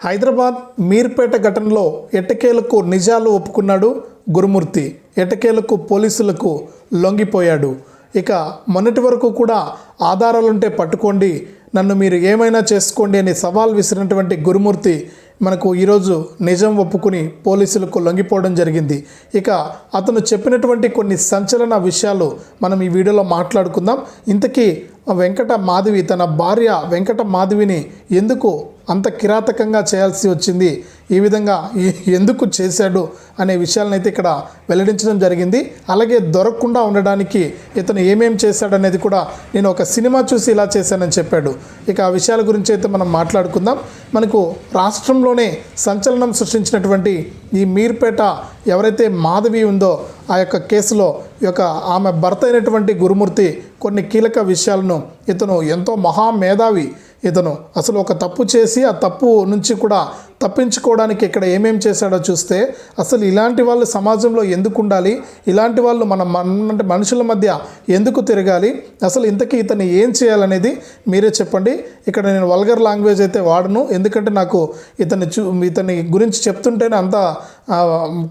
హైదరాబాద్ మీర్పేట ఘటనలో ఎట్టకేలకు నిజాలు ఒప్పుకున్నాడు గురుమూర్తి. ఎట్టకేలకు పోలీసులకు లొంగిపోయాడు. ఇక మొన్నటి వరకు కూడా ఆధారాలుంటే పట్టుకోండి నన్ను మీరు ఏమైనా చేసుకోండి అని సవాల్ విసిరినటువంటి గురుమూర్తి మనకు ఈరోజు నిజం ఒప్పుకుని పోలీసులకు లొంగిపోవడం జరిగింది. ఇక అతను చెప్పినటువంటి కొన్ని సంచలన విషయాలు మనం ఈ వీడియోలో మాట్లాడుకుందాం. ఇంతకీ వెంకట మాధవి తన భార్య వెంకట మాధవిని ఎందుకు అంత కిరాతకంగా చేయాల్సి వచ్చింది? ఈ విధంగా ఎందుకు చేశాడు అనే విషయాలను అయితే ఇక్కడ వెల్లడించడం జరిగింది. అలాగే దొరకకుండా ఉండడానికి ఇతను ఏమేం చేశాడనేది కూడా నేను ఒక సినిమా చూసి ఇలా చేశానని చెప్పాడు. ఇక ఆ విషయాల గురించి అయితే మనం మాట్లాడుకుందాం. మనకు రాష్ట్రంలోనే సంచలనం సృష్టించినటువంటి ఈ మీర్పేట ఎవరైతే మాధవి ఉందో ఆ యొక్క కేసులో ఈ యొక్క ఆమె భర్త అయినటువంటి గురుమూర్తి కొన్ని కీలక విషయాలను ఇతను ఎంతో మహామేధావి ఇతను. అసలు ఒక తప్పు చేసి ఆ తప్పు నుంచి కూడా తప్పించుకోవడానికి ఇక్కడ ఏమేం చేశాడో చూస్తే అసలు ఇలాంటి వాళ్ళు సమాజంలో ఎందుకు ఉండాలి? ఇలాంటి వాళ్ళు మన మన- అంటే మనుషుల మధ్య ఎందుకు తిరగాలి? అసలు ఇంతకీ ఇతన్ని ఏం చేయాలనేది మీరే చెప్పండి. ఇక్కడ నేను వల్గర్ లాంగ్వేజ్ అయితే వాడను. ఎందుకంటే నాకు ఇతన్ని చూ ఇతని గురించి చెప్తుంటేనే అంత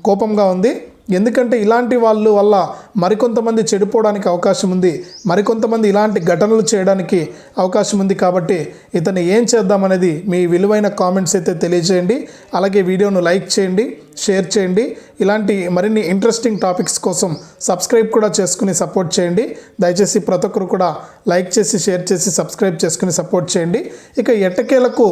కోపంగా ఉంది. ఎందుకంటే ఇలాంటి వాళ్ళు వల్ల మరికొంతమంది చెడిపోవడానికి అవకాశం ఉంది. మరికొంతమంది ఇలాంటి ఘటనలు చేయడానికి అవకాశం ఉంది కాబట్టి ఇతను ఏం చేద్దామనేది మీ విలువైన కామెంట్స్ అయితే తెలియజేయండి. అలాగే వీడియోను లైక్ చేయండి షేర్ చేయండి. ఇలాంటి మరిన్ని ఇంట్రెస్టింగ్ టాపిక్స్ కోసం సబ్స్క్రైబ్ కూడా చేసుకుని సపోర్ట్ చేయండి. దయచేసి ప్రతి ఒక్కరు కూడా లైక్ చేసి షేర్ చేసి సబ్స్క్రైబ్ చేసుకుని సపోర్ట్ చేయండి. ఇక ఎట్టకేలకు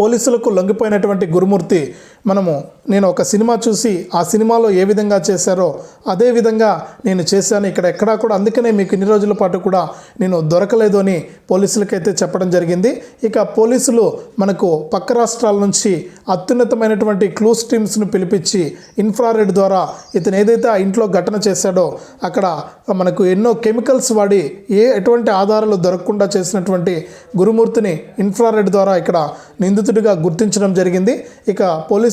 పోలీసులకు లొంగిపోయినటువంటి గురుమూర్తి మనము నేను ఒక సినిమా చూసి ఆ సినిమాలో ఏ విధంగా చేశారో అదే విధంగా నేను చేశాను ఇక్కడ ఎక్కడా కూడా. అందుకనే మీకు ఇన్ని రోజుల పాటు కూడా నేను దొరకలేదు అని పోలీసులకైతే చెప్పడం జరిగింది. ఇక పోలీసులు మనకు పక్క రాష్ట్రాల నుంచి అత్యున్నతమైనటువంటి క్లూస్ టీమ్స్ను పిలిపించి ఇన్ఫ్రారెడ్ ద్వారా ఇతను ఏదైతే ఆ ఇంట్లో ఘటన చేశాడో అక్కడ మనకు ఎన్నో కెమికల్స్ వాడి ఏ ఎటువంటి ఆధారాలు దొరకకుండా చేసినటువంటి గురుమూర్తిని ఇన్ఫ్రారెడ్ ద్వారా ఇక్కడ నిందితుడిగా గుర్తించడం జరిగింది. ఇక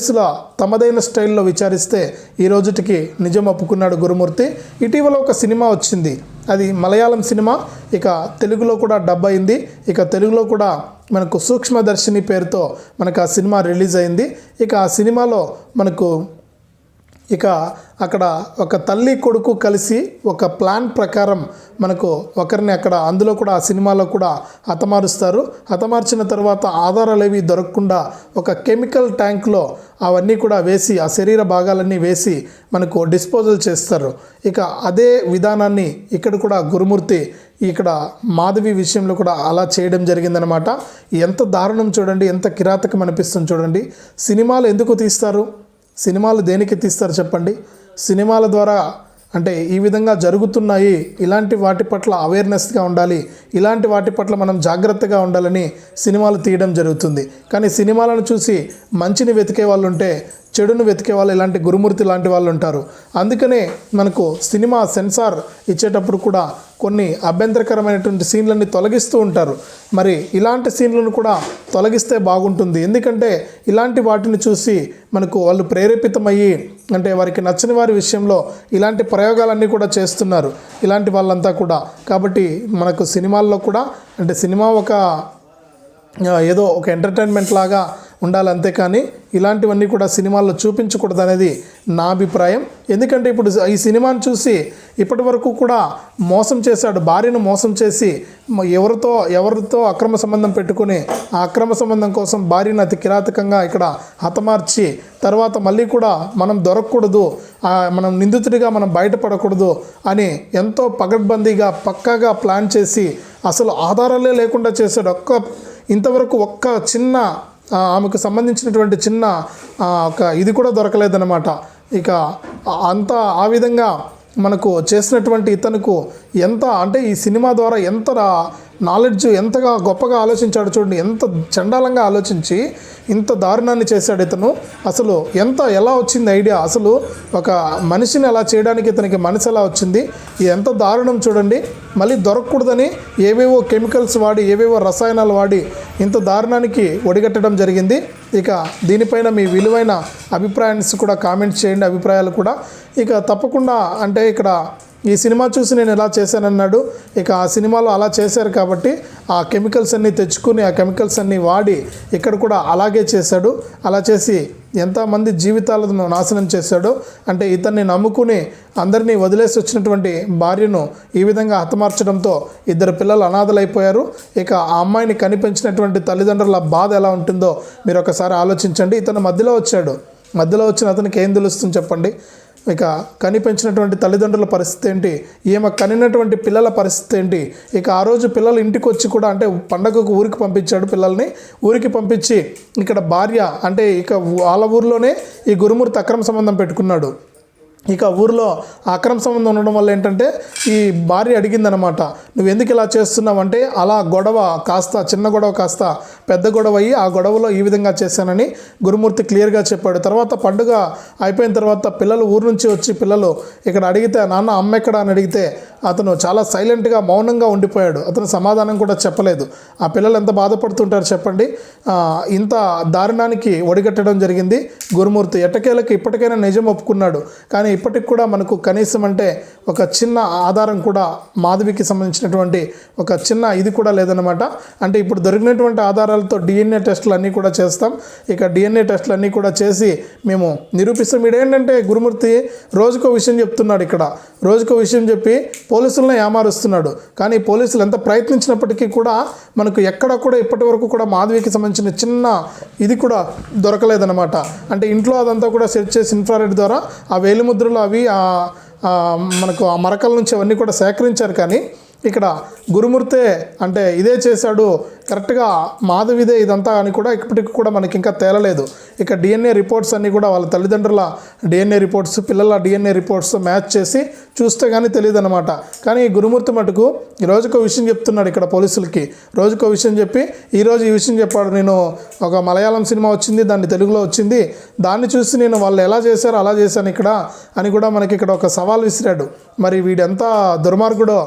పోలీసుల తమదైన స్టైల్లో విచారిస్తే ఈ రోజుటికి నిజం ఒప్పుకున్నాడు గురుమూర్తి. ఇటీవల ఒక సినిమా వచ్చింది. అది మలయాళం సినిమా. ఇక తెలుగులో కూడా డబ్ అయింది. ఇక తెలుగులో కూడా మనకు సూక్ష్మదర్శిని పేరుతో మనకు ఆ సినిమా రిలీజ్ అయింది. ఇక ఆ సినిమాలో మనకు ఇక అక్కడ ఒక తల్లి కొడుకు కలిసి ఒక ప్లాన్ ప్రకారం మనకు ఒకరిని అక్కడ అందులో కూడా ఆ సినిమాలో కూడా హతమారుస్తారు. హతమార్చిన తర్వాత ఆధారాలు ఏవి దొరకకుండా ఒక కెమికల్ ట్యాంక్లో అవన్నీ కూడా వేసి ఆ శరీర భాగాలన్నీ వేసి మనకు డిస్పోజల్ చేస్తారు. ఇక అదే విధానాన్ని ఇక్కడ కూడా గురుమూర్తి ఇక్కడ మాధవి విషయంలో కూడా అలా చేయడం జరిగిందనమాట ఎంత దారుణం చూడండి ఎంత కిరాతకం అనిపిస్తుంది చూడండి. సినిమాలు ఎందుకు తీస్తారు? సినిమాలు దేనికి తీస్తారు చెప్పండి? సినిమాల ద్వారా అంటే ఈ విధంగా జరుగుతున్నాయి ఇలాంటి వాటి పట్ల అవేర్నెస్గా ఉండాలి ఇలాంటి వాటి పట్ల మనం జాగ్రత్తగా ఉండాలని సినిమాలు తీయడం జరుగుతుంది. కానీ సినిమాలను చూసి మంచిని వెతికే వాళ్ళు ఉంటే చెడును వెతికే వాళ్ళు ఇలాంటి గురుమూర్తి లాంటి వాళ్ళు ఉంటారు అందుకనే మనకు సినిమా సెన్సార్ ఇచ్చేటప్పుడు కూడా కొన్ని అభ్యంతరకరమైనటువంటి సీన్లన్నీ తొలగిస్తూ ఉంటారు. మరి ఇలాంటి సీన్లను కూడా తొలగిస్తే బాగుంటుంది. ఎందుకంటే ఇలాంటి వాటిని చూసి మనకు వాళ్ళు ప్రేరేపితమయ్యి అంటే వారికి నచ్చని వారి విషయంలో ఇలాంటి ప్రయోగాలన్నీ కూడా చేస్తున్నారు. ఇలాంటి వాళ్ళంతా కూడా. కాబట్టి మనకు సినిమాల్లో కూడా అంటే సినిమా ఒక ఏదో ఒక ఎంటర్టైన్మెంట్ లాగా ఉండాలి అంతేకాని ఇలాంటివన్నీ కూడా సినిమాల్లో చూపించకూడదు అనేది నా అభిప్రాయం. ఎందుకంటే ఇప్పుడు ఈ సినిమాను చూసి ఇప్పటి వరకు కూడా మోసం చేశాడు. భార్యను మోసం చేసి ఎవరితో ఎవరితో అక్రమ సంబంధం పెట్టుకుని ఆ అక్రమ సంబంధం కోసం భార్యను అతి కిరాతకంగా ఇక్కడ హతమార్చి తర్వాత మళ్ళీ కూడా మనం దొరకకూడదు మనం నిందితుడిగా మనం బయటపడకూడదు అని ఎంతో పగడ్బందీగా పక్కాగా ప్లాన్ చేసి అసలు ఆధారాలే లేకుండా చేశాడు. ఒక్క ఇంతవరకు ఒక్క చిన్న ఆమెకు సంబంధించినటువంటి చిన్న ఒక ఇది కూడా దొరకలేదన్నమాట. ఇక అంత ఆ విధంగా మనకు చేసినటువంటి ఇతనుకు ఎంత అంటే ఈ సినిమా ద్వారా ఎంత నాలెడ్జ్ ఎంతగా గొప్పగా ఆలోచించాడు చూడండి ఎంత చండాలంగా ఆలోచించి ఇంత దారుణాన్ని చేశాడు ఇతను. అసలు ఎంత ఎలా వచ్చింది ఐడియా? అసలు ఒక మనిషిని అలా చేయడానికి ఇతనికి మనసు ఎలా వచ్చింది? ఎంత దారుణం చూడండి మళ్ళీ దొరకకూడదని ఏవేవో కెమికల్స్ వాడి ఏవేవో రసాయనాలు వాడి ఇంత దారుణానికి ఒడిగట్టడం జరిగింది. ఇక దీనిపైన మీ విలువైన అభిప్రాయాన్ని కూడా కామెంట్ చేయండి అభిప్రాయాలు కూడా. ఇక తప్పకుండా అంటే ఇక్కడ ఈ సినిమా చూసి నేను ఇలా చేశానన్నాడు ఇక ఆ సినిమాలో అలా చేశారు కాబట్టి ఆ కెమికల్స్ అన్నీ తెచ్చుకుని ఆ కెమికల్స్ అన్నీ వాడి ఇక్కడ కూడా అలాగే చేశాడు. అలా చేసి ఎంతమంది జీవితాలను నాశనం చేశాడో. అంటే ఇతన్ని నమ్ముకుని అందరినీ వదిలేసి వచ్చినటువంటి భార్యను ఈ విధంగా హతమార్చడంతో ఇద్దరు పిల్లలు అనాథలైపోయారు. ఇక ఆ అమ్మాయిని కనిపించినటువంటి తల్లిదండ్రుల బాధ ఎలా ఉంటుందో మీరు ఒకసారి ఆలోచించండి. ఇతను మధ్యలో వచ్చాడు. మధ్యలో వచ్చిన అతనికి ఏం తెలుస్తుంది చెప్పండి? ఇక కనిపించినటువంటి తల్లిదండ్రుల పరిస్థితి ఏంటి? ఈమె కనినటువంటి పిల్లల పరిస్థితి ఏంటి? ఇక ఆ రోజు పిల్లలు ఇంటికి వచ్చి కూడా అంటే పండగకు ఊరికి పంపించాడు పిల్లల్ని. ఊరికి పంపించి ఇక్కడ భార్య అంటే ఇక వాళ్ళ ఊర్లోనే ఈ గురుమూర్తి అక్రమ సంబంధం పెట్టుకున్నాడు. ఇక ఊరిలో అక్రమ సంబంధం ఉండడం వల్ల ఏంటంటే ఈ భార్య అడిగిందనమాట నువ్వు ఎందుకు ఇలా చేస్తున్నావు? అంటే అలా గొడవ కాస్త చిన్న గొడవ కాస్త పెద్ద గొడవ అయ్యి ఆ గొడవలో ఈ విధంగా చేశానని గురుమూర్తి క్లియర్గా చెప్పాడు. తర్వాత పండుగ అయిపోయిన తర్వాత పిల్లలు ఊరు నుంచి వచ్చి పిల్లలు ఇక్కడ అడిగితే నాన్న అమ్మ ఎక్కడ? అని అడిగితే అతను చాలా సైలెంట్గా మౌనంగా ఉండిపోయాడు. అతను సమాధానం కూడా చెప్పలేదు. ఆ పిల్లలు ఎంత బాధపడుతుంటారు చెప్పండి. ఇంత దారుణానికి ఒడిగట్టడం జరిగింది గురుమూర్తి. ఎట్టకేలకు ఇప్పటికైనా నిజం ఒప్పుకున్నాడు. కానీ ఇప్పటికి కూడా మనకు కనీసం అంటే ఒక చిన్న ఆధారం కూడా మాధవికి సంబంధించినటువంటి ఒక చిన్న ఇది కూడా లేదనమాట అంటే ఇప్పుడు దొరికినటువంటి ఆధారాలతో డిఎన్ఏ టెస్టులు అన్నీ కూడా చేస్తాం. ఇక డిఎన్ఏ టెస్టులు అన్నీ కూడా చేసి మేము నిరూపిస్తాం. ఇదేంటంటే గురుమూర్తి రోజుకో విషయం చెప్తున్నాడు ఇక్కడ. రోజుకో విషయం చెప్పి పోలీసులను ఏమారుస్తున్నాడు. కానీ పోలీసులు ఎంత ప్రయత్నించినప్పటికీ కూడా మనకు ఎక్కడ కూడా ఇప్పటి వరకు కూడా మాధవికి సంబంధించిన చిన్న ఇది కూడా దొరకలేదన్నమాట. అంటే ఇంట్లో అదంతా కూడా సెర్చ్ చేసి ఇన్ఫ్రారెడ్ ద్వారా ఆ వేలిముద్రలు అవి మనకు ఆ మరకల నుంచి అవన్నీ కూడా సేకరించారు. కానీ ఇక్కడ గురుమూర్తే అంటే ఇదే చేశాడు కరెక్ట్గా మాధవిదే ఇదంతా అని కూడా ఇప్పటికి కూడా మనకి ఇంకా తేలలేదు. ఇక డిఎన్ఏ రిపోర్ట్స్ అన్నీ కూడా వాళ్ళ తల్లిదండ్రుల డిఎన్ఏ రిపోర్ట్స్ పిల్లల డిఎన్ఏ రిపోర్ట్స్ మ్యాచ్ చేసి చూస్తే కానీ తెలియదు అనమాట కానీ ఈ గురుమూర్తి మటుకు ఈ రోజుకో విషయం చెప్తున్నాడు ఇక్కడ పోలీసులకి. రోజుకో విషయం చెప్పి ఈరోజు ఈ విషయం చెప్పాడు. నేను ఒక మలయాళం సినిమా వచ్చింది దాన్ని తెలుగులో వచ్చింది. దాన్ని చూసి నేను వాళ్ళు ఎలా చేశారో అలా చేశాను ఇక్కడ అని కూడా మనకి ఇక్కడ ఒక సవాల్ విసిరాడు. మరి వీడెంత దుర్మార్గుడో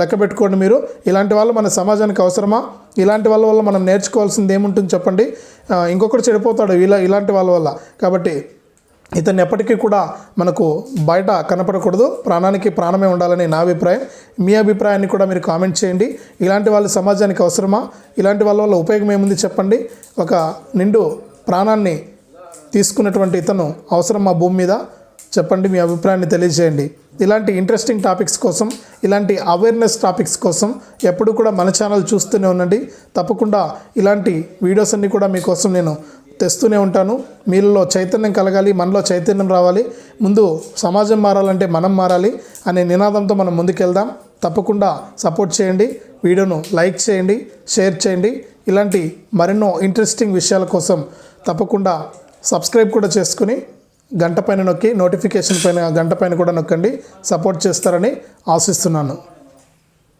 లెక్క పెట్టుకోండి మీరు. ఇలాంటి వాళ్ళు మన సమాజానికి అవసరమా? ఇలాంటి వాళ్ళ వల్ల మనం నేర్చుకోవాల్సింది ఏముంటుంది చెప్పండి? ఇంకొకటి చెడిపోతాడు ఇలా ఇలాంటి వాళ్ళ వల్ల. కాబట్టి ఇతన్ని ఎప్పటికీ కూడా మనకు బయట కనపడకూడదు. ప్రాణానికి ప్రాణమే ఉండాలని నా అభిప్రాయం. మీ అభిప్రాయాన్ని కూడా మీరు కామెంట్ చేయండి. ఇలాంటి వాళ్ళు సమాజానికి అవసరమా? ఇలాంటి వాళ్ళ వల్ల ఉపయోగం ఏముంది చెప్పండి? ఒక నిండు ప్రాణాన్ని తీసుకున్నటువంటి ఇతను అవసరం మా భూమి మీద? చెప్పండి మీ అభిప్రాయాన్ని తెలియజేయండి. ఇలాంటి ఇంట్రెస్టింగ్ టాపిక్స్ కోసం ఇలాంటి అవేర్నెస్ టాపిక్స్ కోసం ఎప్పుడు కూడా మన ఛానల్ చూస్తూనే ఉండండి. తప్పకుండా ఇలాంటి వీడియోస్ అన్నీ కూడా మీకోసం నేను తెస్తూనే ఉంటాను. మీలో చైతన్యం కలగాలి మనలో చైతన్యం రావాలి. ముందు సమాజం మారాలంటే మనం మారాలి అనే నినాదంతో మనం ముందుకెళ్దాం. తప్పకుండా సపోర్ట్ చేయండి. వీడియోను లైక్ చేయండి షేర్ చేయండి. ఇలాంటి మరెన్నో ఇంట్రెస్టింగ్ విషయాల కోసం తప్పకుండా సబ్స్క్రైబ్ కూడా చేసుకుని గంట పైన నొక్కి నోటిఫికేషన్ పైన గంట పైన కూడా నొక్కండి. సపోర్ట్ చేస్తారని ఆశిస్తున్నాను.